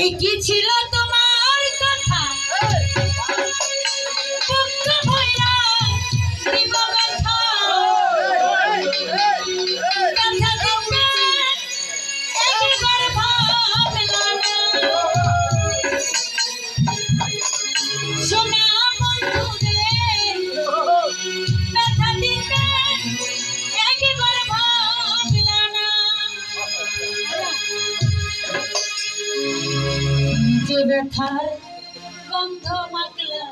এই কি ছিল তো ব্যথায় গন্ধ মাগলা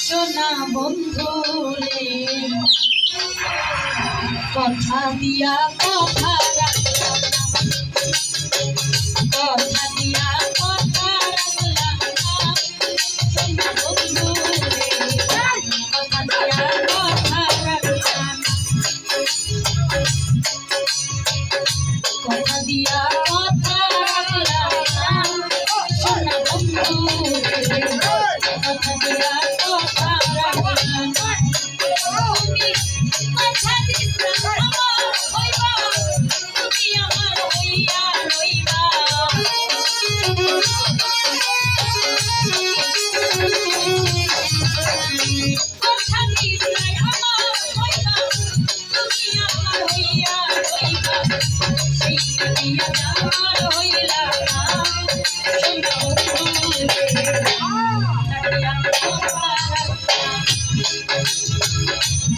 সোনা বন্ধু রে কথা দিয়া কথা কথা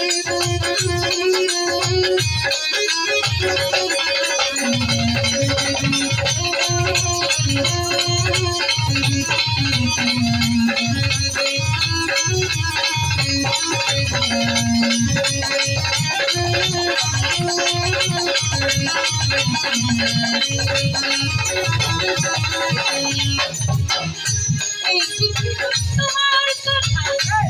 Hey, keep it up,